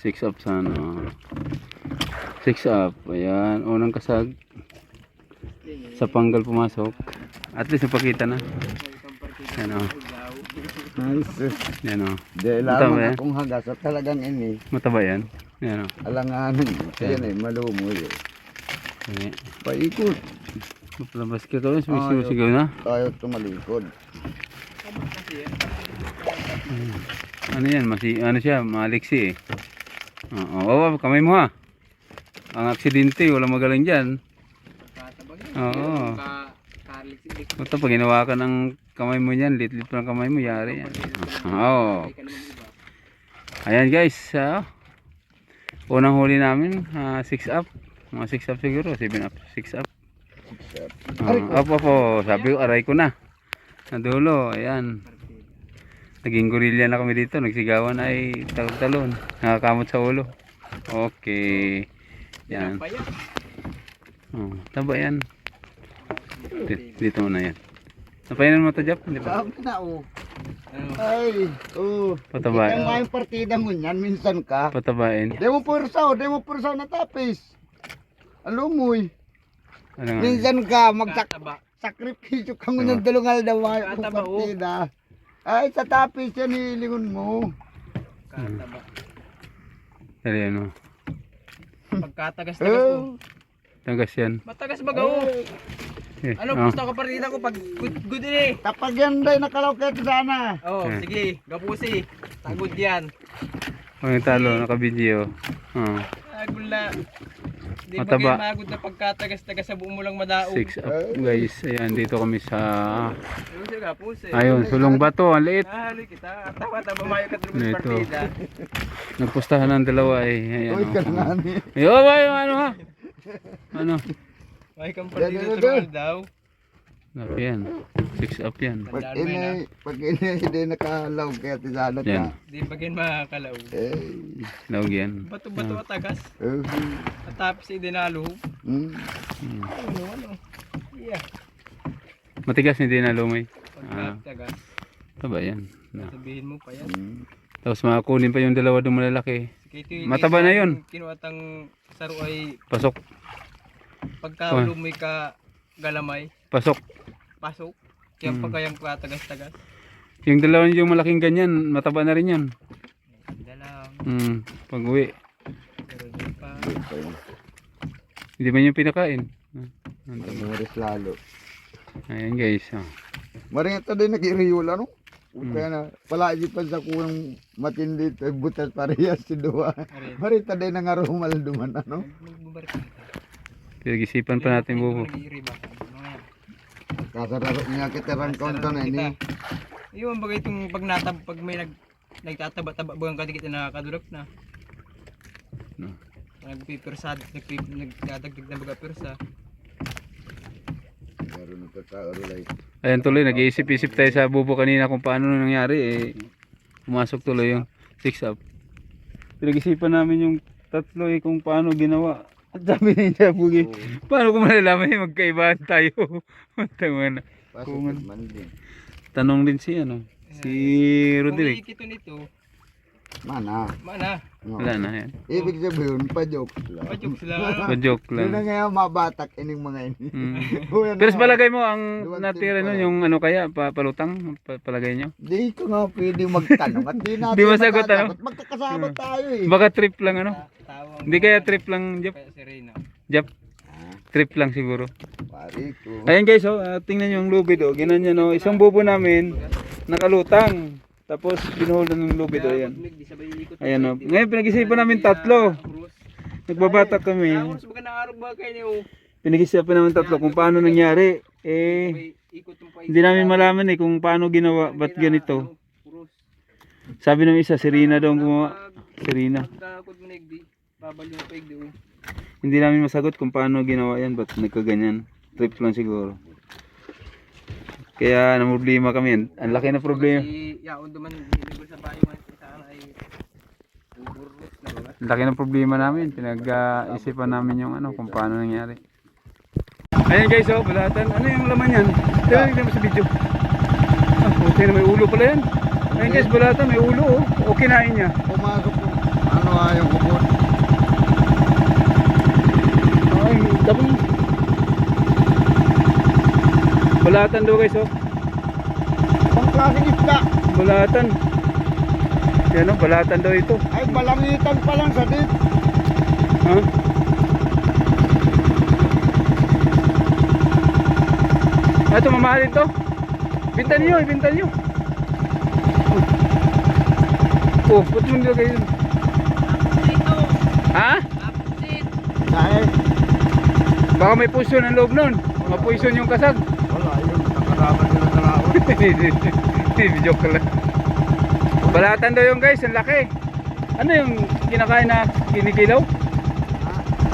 6 up sana. 6 up. Ayan. Unang kasag. Sa panggal pumasok. At least napakita na. Yan o. Nice. Yan o. Dahil lamang yan? akong hagas at talagang ini. Mataba yan. Yan o. Alanganin. Ayan eh, malumoy eh. Paikot. Mapalabas ka kawin. Sumisigaw na. Tayo tumalikod. Ano yan? Masi, ano siya? Maliksi eh. Oo. Oh, kamay mo ha. Ang aksidente. Wala magaling dyan. Oo. Ito pag ginawa ka ng kamay mo yan, lit-lit pa ng kamay mo, yari yan. Oo. Ayan guys, ah, unang huli namin, 6 up. Mga 6 up siguro, 7 up, 6 up. Uh, up, up, oh. sabi ko, aray ko na. Nadulo, ayan. Naging gorilla na kami dito, nagsigawan ay talon-talon. Nakakamot sa ulo. Okay. Yan. Oh, taba yan. Dito, dito muna yan. Napainan mo ito, Jap? Hindi ba? Sabi na oh. Ay, oh. Pataba. Ikaw nga yung partida mo niyan, minsan ka. Patabain. Di mo pursaw, di mo pursaw na tapis. Alumoy. Ano nga? Minsan ka magsakripisyo ka mo ng dalungal daw Kataba, oh. partida. Ay, sa tapis yan hilingon mo. Dali ano. Pagkatagas-tagas ko. Oh. Tagas yan. Matagas ba gaw? Eh, Ano, oh. gusto ko pa rin ako pag good, good din eh. Tapag yan day nakalaw kayo sana. Oh, Eh. sige, gapusi. Tagod yan. Yung talo, nakabidyo. Oh, Agol na. Di ba Mataba. kayo magod na pagkatagas-tagas sa buong mo lang madaog? 6 up guys. Ayan, dito kami sa... Ayun siya, gapusi. Ayun, sulong bato. Ang liit. Hali kita. Tawa-tawa mayo ka tulog Ito. sa partida. Nagpustahan ng dalawa eh. Ayan, Uy, oh. kanangani. Yo, ba yung ano ha? Ano? May kang partida tulungan daw. Laki yan. 6 up yan. Pag Tandaan mo yun, inay, pag inay hindi nakalaw kayo sana Yan. ka. Di ba ganyan makakalaw? Eh, Lawag yan. Bato-bato Ah. atagas. eh, At tapos idinalo. Hmm. Ano, ano? Yeah. Matigas hindi na lumay. Ah. Pagkatagas. Ito ba yan? Na. Sabihin mo pa yan. hmm. Tapos makakunin pa yung dalawa doon malalaki. Mataba na yun. Kinuatang saro ay Pasok. pagka Oh. lumay ka galamay, Pasok. Pasok. Kaya Hmm. pa kayang patagas-tagas. Yung dalawa yung malaking ganyan, mataba na rin yan. Lang. Hmm. Pag uwi. Pero di pa. Hindi ba yung pinakain? Maris lalo. Ayan guys. Oh. Maring ito din nag-iriyula no? Hmm. Kaya na, palagi pa sa kunang matindi ito, butas parehas si Dua. Marita din ang arumal duman ano? Pinag-isipan pa natin bubo. Nag-iiriba ka. Ano nga yan? Kasararo niya kita rang konto na ini. Iyon bagay itong pag natab, pag may nag nagtataba-taba bugang kadikit na nakakadulap na. No. Nagpipirsa, nagpip, nagdadagdag na baga pirsa. Ayan tuloy, nag-iisip-isip tayo sa bubo kanina kung paano nangyari eh. Pumasok tuloy yung 6 up. Pinag-isipan namin yung tatlo eh kung paano ginawa. At sabi ni niya, Bugi, paano ko malalaman yung magkaibahan tayo? Tama na. Kung ano. Pasok man din. Tanong din si ano, si Kung Roderick. iikito nito, Mana? mana, No. Wala na yan. Ibig sabihin, pa-joke lang. pajuk sila. ano? Pa-joke Yun na lang. nga mabatak ining mga ini. Mm. Pero nga, palagay mo, ang Duwag natira din nun, yung ano kaya, pa, palutang, pa, palagay nyo? Di ko nga pwede magtanong at di natin Di masagot, ano? Magkakasama tayo eh. Baka trip lang ano? Tawang Hindi kaya trip lang? Kaya si Reyna. Jep, Ah, trip lang siguro. pare ko. Ayan guys, oh, ah, tingnan nyo yung lubid oh. Ginanyan oh. Isang bubo namin nakalutang. Tapos binuhulan ng lubid sabay ikot. Ayan oh. Ngayon pinag-isipan namin tatlo. Nagbabatak kami. Pinag-isipan namin tatlo kung paano nangyari. Eh, hindi namin malaman eh kung paano ginawa. Ba't ganito? Puros. Sabi ng isa, si Rina daw gumawa. Si Rina. Hindi namin masagot kung paano ginawa yan. Ba't nagkaganyan? Trip lang siguro. Kaya namroblema kami. Ang laki na problema. Yaon duman hinigol sa bayo man sana ay na ba? Laki ng problema namin. Pinag-isipan namin yung ano, kung paano nangyari. Ayan guys, oh, balatan. Ano yung laman yan? Tingnan mo sa video. Ah, okay na may ulo pala yan. Ayan guys, balatan, may ulo oh. O kinain niya. Pumasok. Ano nga yung kubot. Ay, dami. Balatan daw guys, oh. Ang klaseng isda. Balatan. Yan oh, balatan daw ito. Ay, balangitan pa lang sa dit. Ha? Ah, ito mamahalin to. Binta niyo, ibinta niyo. Oh, ba't mo nilagay yun? Ha? Dahil, Baka may puso ng loob nun. Mapuison yung kasag. Yun. Nila sa laot. Hindi, joke lang. Balatan daw yung guys, ang laki. Ano yung kinakain na kinikilaw?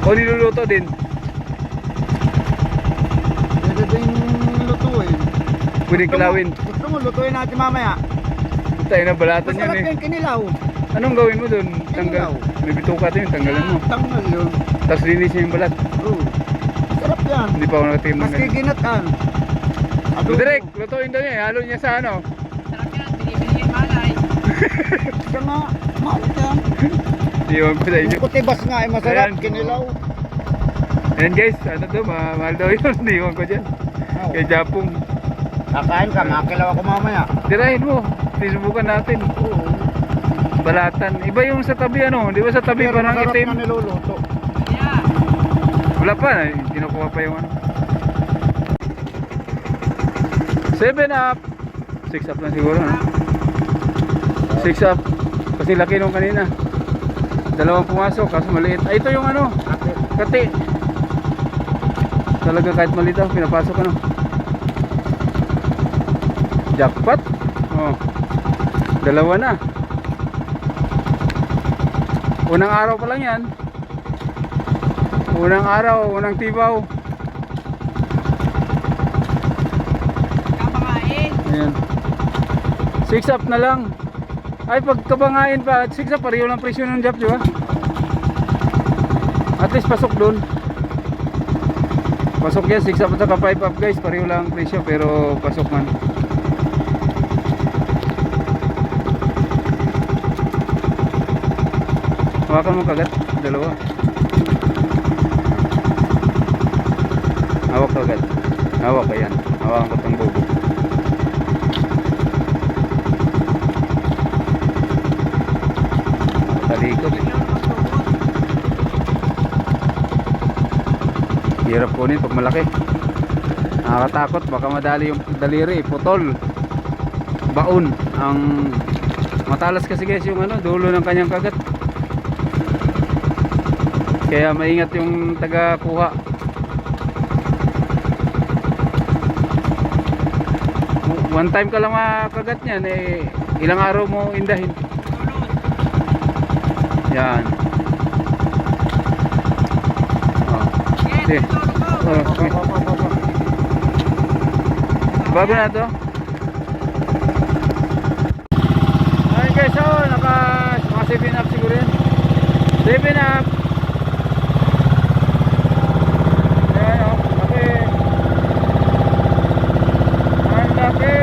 O niluluto din? Pwede din lutuin. Pwede kilawin. Gusto mo lutuin natin mamaya? Tayo na balatan Masarap yun eh. yung kinilaw. Anong gawin mo dun? Tanggal. May bituka to yung tanggalan mo. Tangal yun. Tapos linisin yung balat. Oo. Sarap yan. Hindi pa ako nakatim ng Maski ganyan. ginatan. Adobo. Direk, lutuin daw niya. eh. Halo niya sa ano. Siya nga, mahal yan. Iwan ko sa inyo. Yung kutibas nga ay masarap, Ayan. kinilaw. Ayan guys, ano to, ma mahal daw yun. Iwan ko dyan. Oh. Kay Japong. Kakain ka, makilaw ako mamaya. Tirahin mo. Sinubukan natin. Oo. Balatan. Iba yung sa tabi ano. Di ba sa tabi Pero parang masarap itim? na niluluto. Wala pa. eh. Kinukuha pa yung ano. 7 up. 6 up lang siguro. No? 6 up. Kasi laki nung kanina. Dalawang pumasok. Kaso maliit. Ay, ito yung ano. Kati. Talaga kahit maliit daw. Pinapasok ano. Jackpot. Oh. Dalawa na. Unang araw pa lang yan. Unang araw, unang tibaw. Ayan. Six up na lang. Ay, pag kabangain pa, six up, pareho lang presyo ng job, di ba? At least pasok doon. Pasok yan, six up at saka five up guys, pareho lang ang presyo, pero pasok man. Hawakan mo kagat, dalawa. Hawak kagat. Hawak ka yan. Hawakan ko tong bubo. Talikod. Hirap kunin pag malaki. Nakakatakot, baka madali yung daliri, putol. Baon ang matalas kasi guys yung ano, dulo ng kanyang kagat. Kaya maingat yung taga kuha. One time ka lang makagat niyan eh ilang araw mo indahin. Yan. Oh. Sige. Oh. Bago na to. Ayun guys, oh, naka mga 7 up siguro yan. 7 up. Ayan, oh, laki. Ang laki.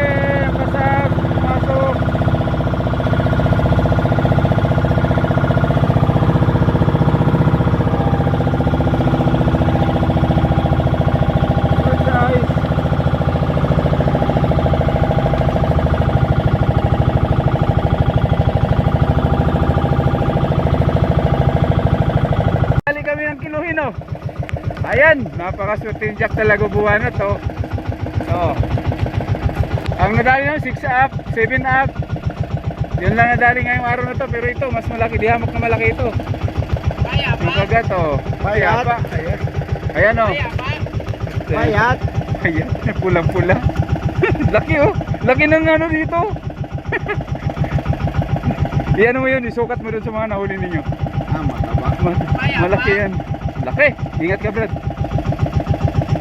Ang kasag. Masok. Good size. Bali kami ng kiluhin oh. Ayan, napakaswerte yung jack talaga buwan na to. So, ang nadali naman 6 up, 7 up. Yun lang nadali ngayong araw na to, pero ito mas malaki, di hamok na malaki ito. Yung kagat oh. Payat. Payapa. Ayan. Oh. Payat. Ayan, pulang-pula. Laki oh. Laki ng ano dito. Iyan mo yun, isukat mo dun sa mga nahuli ninyo. Ah, mataba. Ma- malaki yan. Laki. Ingat ka, Brad.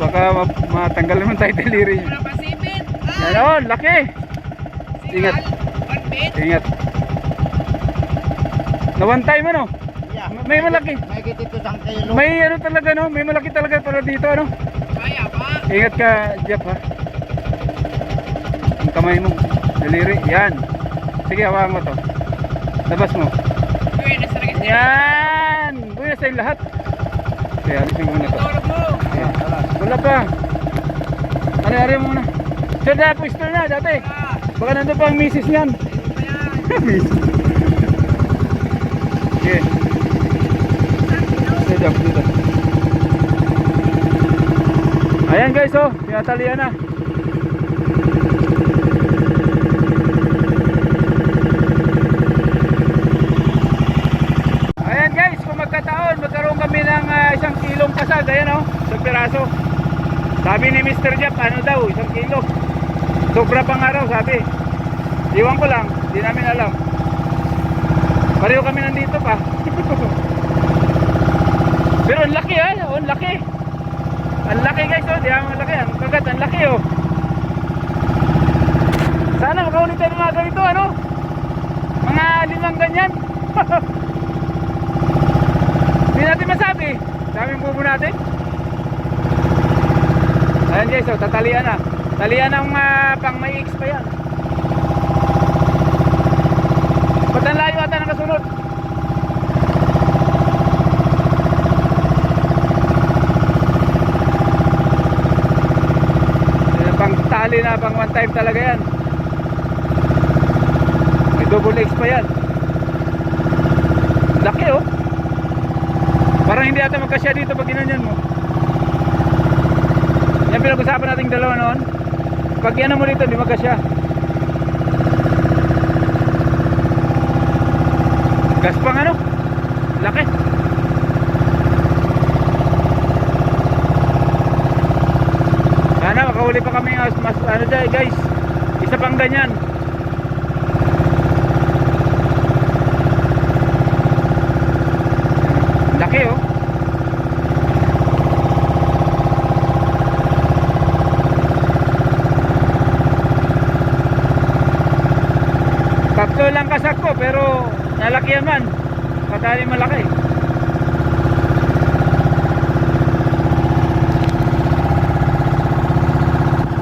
Baka ma- matanggal naman tayo deliri niya. Yan oh, laki. Ingat. Ingat. Na one time ano? Yeah. May malaki. May kitit ko sang kilo. May ano talaga no? May malaki talaga para dito ano? Ingat ka, Jeff ha. Ang kamay mo. Daliri. Yan. Sige, hawakan mo to. Labas mo. Yan! Buya sa lahat. Kaya alisin ko muna to. Mo. Wala pa. Ari-ari muna. Siya na, pistol na dati. Baka nandun pa ang misis niyan. misis. Sige. Sige, dito. Ayan guys, oh. Tinatalian na. Ni Mr. Jeff, ano daw, isang kilo. Sobra pang araw, sabi. Iwan ko lang, di namin alam. Pareho kami nandito pa. Pero ang laki ah, oh, ang laki. Ang laki guys, oh, di ang laki, ang kagat, ang laki oh. Sana makaulit tayo mga ganito, ano? Mga limang ganyan. Hindi natin masabi. Daming bubo natin. Ayan guys, oh, tatalian na. Talian ng ah, pang may X pa yan. Ba't ang layo ata nakasunod? Yan, pang tali na, pang one time talaga yan. May double X pa yan. Laki oh. Parang hindi ata magkasya dito pag ginanyan mo. Yan pinag-usapan nating dalawa noon. Pag yan mo dito, hindi magkasya. Gas pang ano? Laki. Sana makahuli pa kami mas, mas ano dyan guys. Isa pang ganyan. Laki oh. Tatlo lang kasak ko pero nalaki man. Patali malaki.